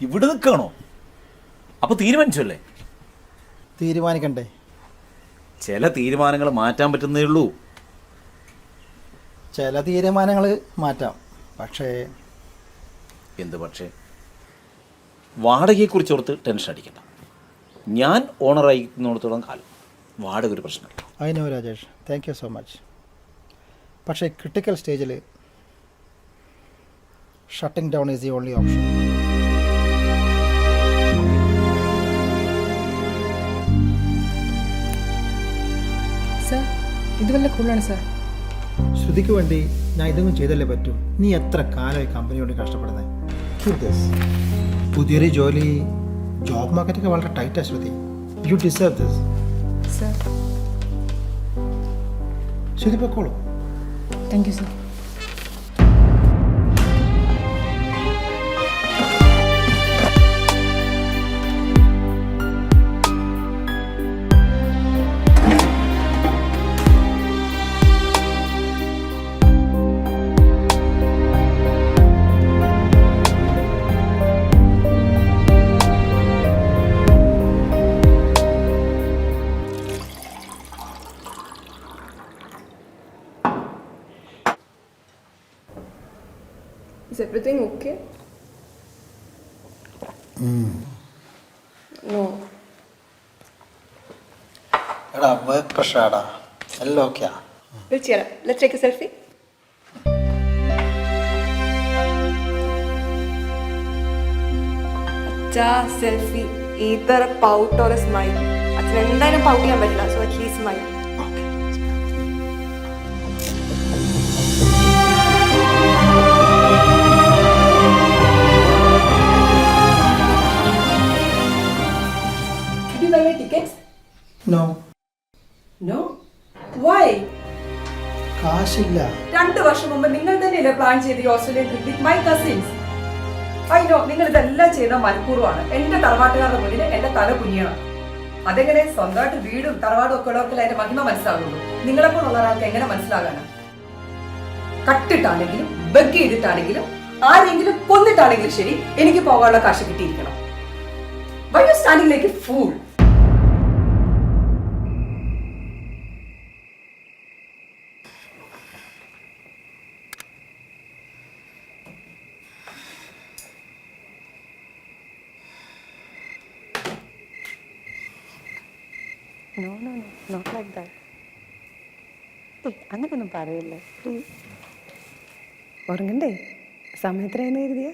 ഇവിടെ നിൽക്കണോ? അപ്പൊ തീരുമാനിച്ചല്ലേ? തീരുമാനിക്കണ്ടേ. ചില തീരുമാനങ്ങൾ മാറ്റാൻ പറ്റുന്നേ ഉള്ളൂ. ചില തീരുമാനങ്ങൾ മാറ്റാം. പക്ഷേ എന്ത് പക്ഷേ? വാടകയെക്കുറിച്ച് ഓർത്ത് ടെൻഷൻ അടിക്കണ്ട. ഞാൻ ഓണറായിരിക്കുന്നിടത്തോളം കാലം വാടക ഒരു പ്രശ്നമല്ല. അതിനോ Rajesh thank you so much പക്ഷേ ക്രിട്ടിക്കൽ സ്റ്റേജിൽ shutting down is the only option ഇത് വല്ല കൂളാണ് സർ. ശ്രുതിക്ക് വേണ്ടി ഞാൻ ഇതൊന്നും ചെയ്തല്ലേ പറ്റൂ? നീ എത്ര കാലമായി കമ്പനിയോട് കഷ്ടപ്പെടുന്നത്. പുതിയൊരു ജോലി ജോബ് മാർക്കറ്റൊക്കെ വളരെ ടൈറ്റാണ് Shruti. You deserve this sir. Shruti പൊക്കോളൂ. താങ്ക് യു സർ എടാ വർക്ക് പ്രഷറാടാ എല്ലാം ഓക്കെയാ Let's cheer up. Take a selfie. അച്ഛാ selfie either pout or smile അച്ഛൻ എന്തായാലും പൗട്ട് ചെയ്യാൻ പറ്റില്ല so at least smile trip with my cousins I know നിങ്ങൾ ഇതെല്ലാം ചെയ്ത മനഃപൂർവമാണ്. എന്റെ തറവാട്ടുകാരുടെ മുന്നിൽ എന്റെ തല കുഞ്ഞിയണം അതെങ്ങനെ? സ്വന്തമായിട്ട് വീടും തറവാടും ഒക്കെ ഉള്ളവർക്കല്ല എന്റെ മഹിമ മനസ്സിലാകുള്ളൂ. പോലുള്ള ഒരാൾക്ക് എങ്ങനെ മനസ്സിലാകാനാ? കട്ടിട്ടാണെങ്കിലും ബഗ് ചെയ്തിട്ടാണെങ്കിലും ആരെങ്കിലും കൊന്നിട്ടാണെങ്കിലും ശരി എനിക്ക് പോകാനുള്ള കാശ് കിട്ടിയിരിക്കണം. Why you standing like fool no no no not like that അങ്ങനെയൊന്നും പറയല്ലേ. പ്ലീസ് ഉറങ്ങണ്ടേ? സമയത്തിനായിരുന്നു എഴുതിയ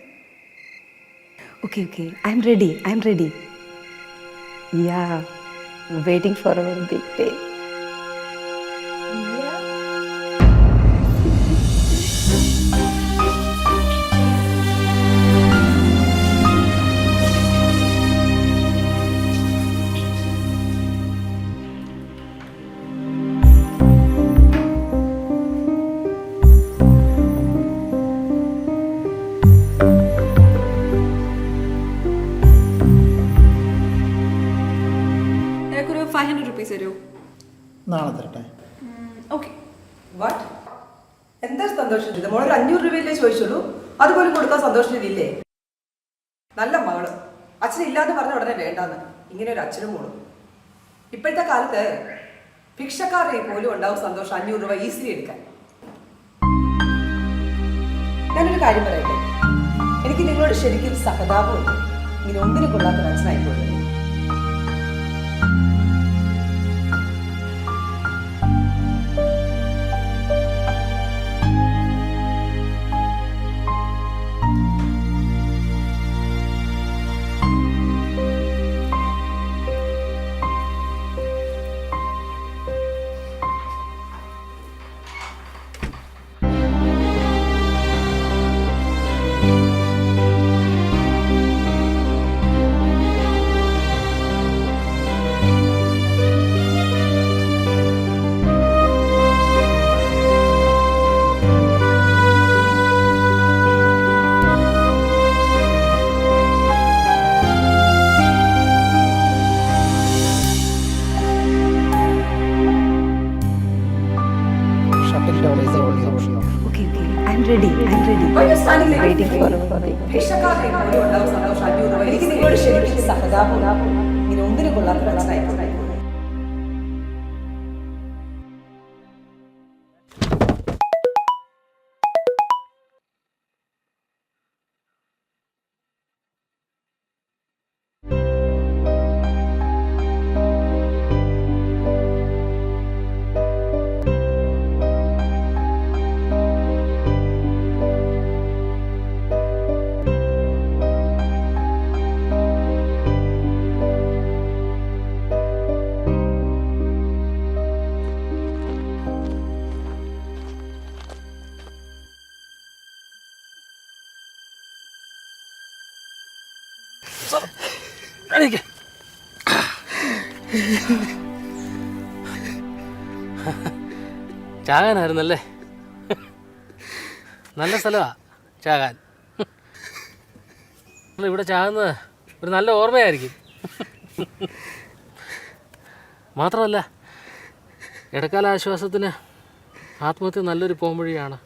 okay okay I'm ready I'm ready yeah waiting for our big day രൂപയല്ലേ ചോദിച്ചുള്ളൂ അതുപോലും കൊടുക്കാൻ സന്തോഷത്തിനില്ലേ? നല്ല മകൾ. അച്ഛനില്ലാന്ന് പറഞ്ഞ ഉടനെ വേണ്ടാന്ന്. ഇങ്ങനെ ഒരു അച്ഛനും മോളും. ഇപ്പോഴത്തെ കാലത്ത് ഭിക്ഷക്കാരുടെ പോലും ഉണ്ടാവും സന്തോഷം അഞ്ഞൂറ് രൂപ ഈസിലി എടുക്കാൻ. ഞാനൊരു കാര്യം പറയട്ടെ? എനിക്ക് നിങ്ങളോട് ശരിക്കും സഹതാപമുണ്ട് ഇങ്ങനെ ഒന്നിനും കൊള്ളാത്തൊരു അച്ഛനായിപ്പോയി ready. I'm ready. Why are you standing like Waiting for. ഭിക്ഷക്കാരുടെ പോലും ഉണ്ടാവും സന്തോഷം അഞ്ഞൂറ് എനിക്ക് നിങ്ങളോട് ശരിക്കും സഹതാപം ഇങ്ങനെ ഒന്നിനും കൊള്ളാത്ത പ്രശ്നമായി ചാകാനായിരുന്നല്ലേ? നല്ല സ്ഥലമാ ചാകാൻ. ഇവിടെ ചാകുന്നത് ഒരു നല്ല ഓർമ്മയായിരിക്കും. മാത്രമല്ല ഇടക്കാല ആശ്വാസത്തിന് ആത്മഹത്യ നല്ലൊരു പോംവഴിയാണ്.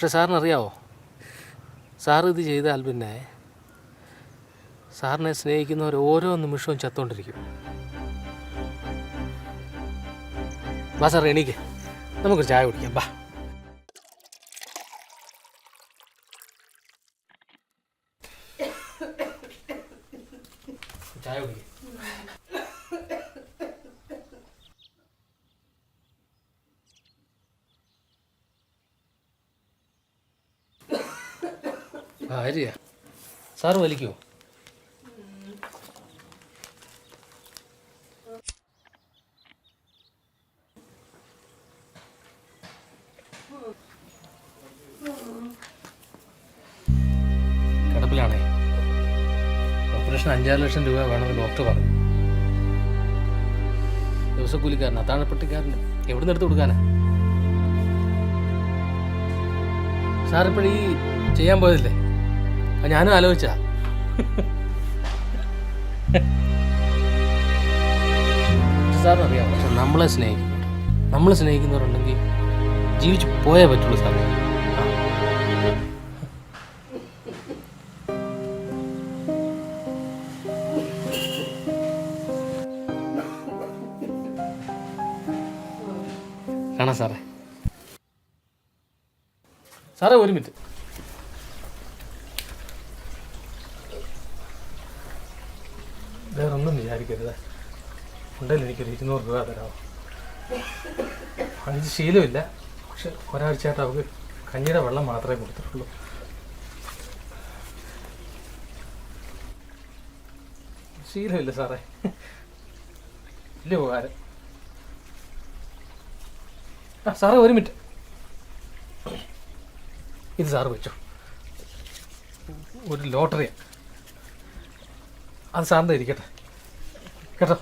പക്ഷെ സാറിന് അറിയാവോ സാർ ഇത് ചെയ്താൽ പിന്നെ സാറിനെ സ്നേഹിക്കുന്നവർ ഓരോ നിമിഷവും ചത്തോണ്ടിരിക്കും. വാ സാർ എണീക്ക്. നമുക്കൊരു ചായ കുടിക്കാം. ബാ. ചായ കുടിക്കാം. സാറ് വലിക്കുമോ കിടപ്പിലാണേ. ഓപ്പറേഷൻ അഞ്ചാറ് ലക്ഷം രൂപ വേണമെന്ന് ഡോക്ടർ പറഞ്ഞു. ദിവസക്കൂലിക്കാരൻ അത്താഴപ്പെട്ടിക്കാരന് എവിടെ നിന്ന് എടുത്ത് കൊടുക്കാനാ? സാറിപ്പോഴീ ചെയ്യാൻ പോയതില്ലേ? ഞാനും ആലോചിച്ച. സാറിന് അറിയാം പക്ഷെ നമ്മളെ സ്നേഹിക്കുന്നുണ്ട് നമ്മളെ സ്നേഹിക്കുന്നവരുണ്ടെങ്കിൽ ജീവിച്ചു പോയേ പറ്റുള്ളൂ സാറേ. കാണാം സാറേ. സാറേ ഒരു മിനിറ്റ്. ഉണ്ടെങ്കിൽ എനിക്കൊരു ഇരുന്നൂറ് രൂപ തരാമോ അഞ്ച് ശീലമില്ല. പക്ഷെ ഒരാഴ്ചയായിട്ട് അവർക്ക് കഞ്ഞിയുടെ വെള്ളം മാത്രമേ കൊടുത്തിട്ടുള്ളൂ. ശീലമില്ല സാറേ. വലിയ ഉപകാരം. ആ സാറേ ഒരു മിനിറ്റ്. ഇത് സാറ് വെച്ചോ. ഒരു ലോട്ടറിയാണ് അത് സാറിന്റെ ഇരിക്കട്ടെ. കേട്ടോ?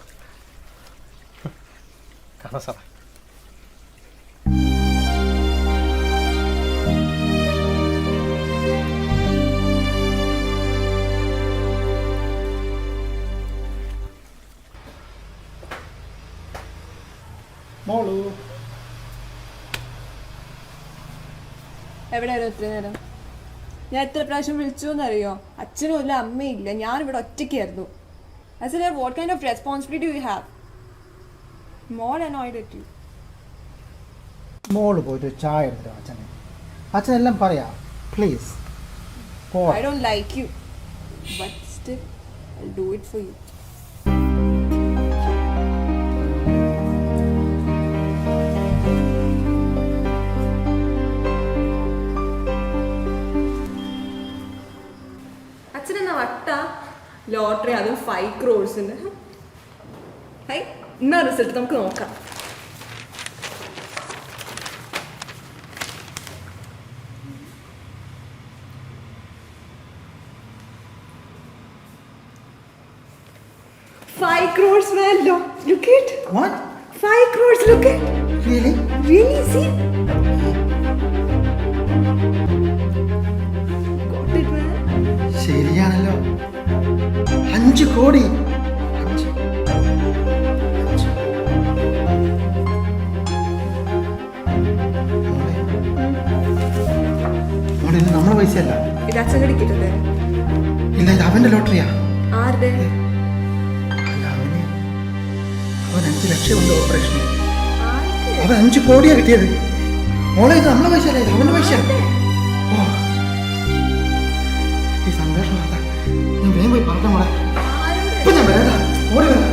സാറേ മോളു. എവിടെയായിരുന്നു ഇത്ര നേരം? ഞാൻ എത്ര പ്രാവശ്യം വിളിച്ചു എന്നറിയോ അച്ഛനും ഇല്ല അമ്മയില്ല ഞാനിവിടെ ഒറ്റയ്ക്കായിരുന്നു. As a what kind of responsibility you have more annoyed at you മോൾ പോയിട്ട് ചായ എടുത്തിട്ട് അച്ഛനെ. അച്ഛൻ എല്ലാം പറയാ please I don't like you but still I do it for you അച്ഛനെന്നാ വട്ട? ലോട്ടറി അതും ഫൈവ് ക്രോഡ്സിന്റെ ഹൈ എന്നാ റിസൾട്ട് നമുക്ക് നോക്കാം Five crores, man. Look, look it. What? Five crores. Look it. Really? Really? See? Got it, man. ശരിയാണല്ലോ അഞ്ച് കോടി നമ്മളെ പൈസയല്ല. ഇത് അച്ഛൻ കിട്ടിയിട്ടല്ലേ ഇല്ല ഇത് അവന്റെ ലോട്ടറിയാ. ആരുടെ? അവൻ അഞ്ച് ലക്ഷം ഉണ്ട് ഓപ്പറേഷന് അവൻ അഞ്ച് കോടിയാ കിട്ടിയത്. മോളെ ഇത് നമ്മളെ പൈസ അല്ല ഇത് അവന്റെ പൈസ ഓ. ഈ സന്തോഷം ഞാൻ വേഗം പോയി പറഞ്ഞ മോളെ. ഇപ്പൊ ഞാൻ വരാം ഓടി വരാം.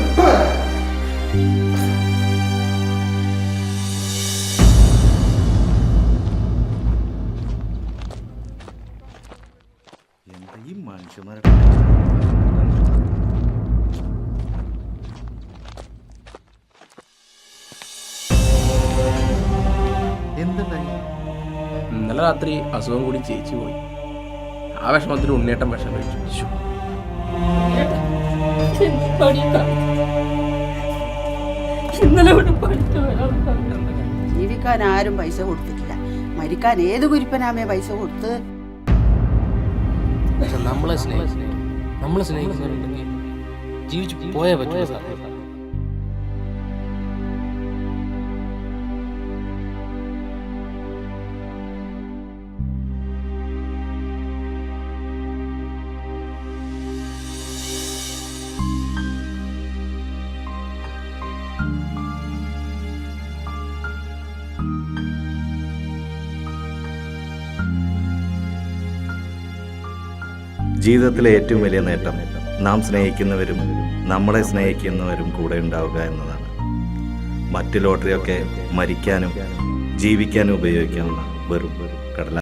മനുഷ്യന്മാരെ എന്തുണ്ടായി? ഇന്നലെ രാത്രി അസുഖം കൂടി ചേച്ചി പോയി. ആ വിഷമത്തിൽ ഉണ്ണിയേട്ടൻ വിഷം കഴിച്ചു ജീവിക്കാൻ ആരും പൈസ കൊടുത്തിട്ടില്ല. മരിക്കാൻ ഏത് കുരിപ്പനാമേ പൈസ കൊടുത്ത് പക്ഷെ നമ്മളെ സ്നേഹിക്കുന്നു നമ്മളെ സ്നേഹിക്കുന്നവരുണ്ടെങ്കിൽ ജീവിച്ചു പോയേ പറ്റുള്ളൂ ജീവിതത്തിലെ ഏറ്റവും വലിയ നേട്ടം നാം സ്നേഹിക്കുന്നവരും നമ്മളെ സ്നേഹിക്കുന്നവരും കൂടെ ഉണ്ടാവുക എന്നതാണ്. മറ്റു ലോട്ടറിയൊക്കെ മരിക്കാനും ജീവിക്കാനും ഉപയോഗിക്കാവുന്ന വെറും കടല